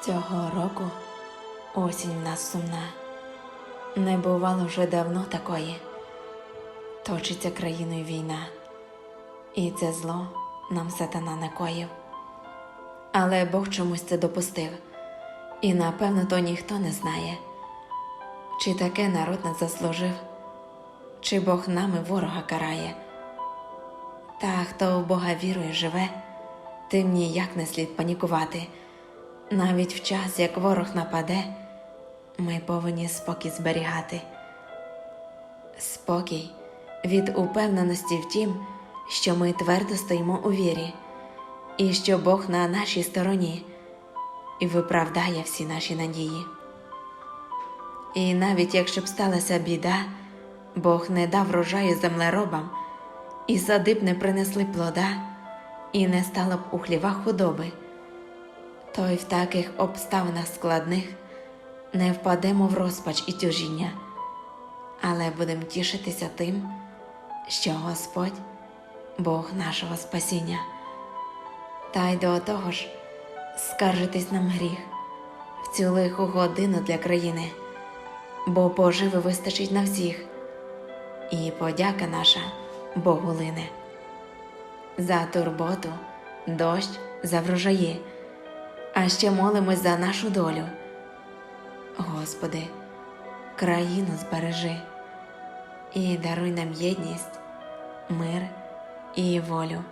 Цього року осінь в нас сумна. Не бувало вже давно такої. Точиться країною війна, і це зло нам сатана накоїв. Але Бог чомусь це допустив, і напевно то ніхто не знає, чи таке народ не заслужив, чи Бог нами ворога карає. Та хто в Бога вірує живе, тим ніяк не слід панікувати. Навіть в час, як ворог нападе, ми повинні спокій зберігати. Спокій від упевненості в тім, що ми твердо стоїмо у вірі, і що Бог на нашій стороні і виправдає всі наші надії. І навіть якщо б сталася біда, Бог не дав врожаю землеробам, і сади б не принесли плода, і не стало б у хлівах худоби то й в таких обставинах складних не впадемо в розпач і тяжіння, але будемо тішитися тим, що Господь Бог нашого спасіння. Та й до того ж скаржитись нам гріх в цю лиху годину для країни, бо поживи вистачить на всіх, і подяка наша Богу лине. За турботу, дощ, за врожаї а ще молимось за нашу долю. Господи, країну збережи і даруй нам єдність, мир і волю.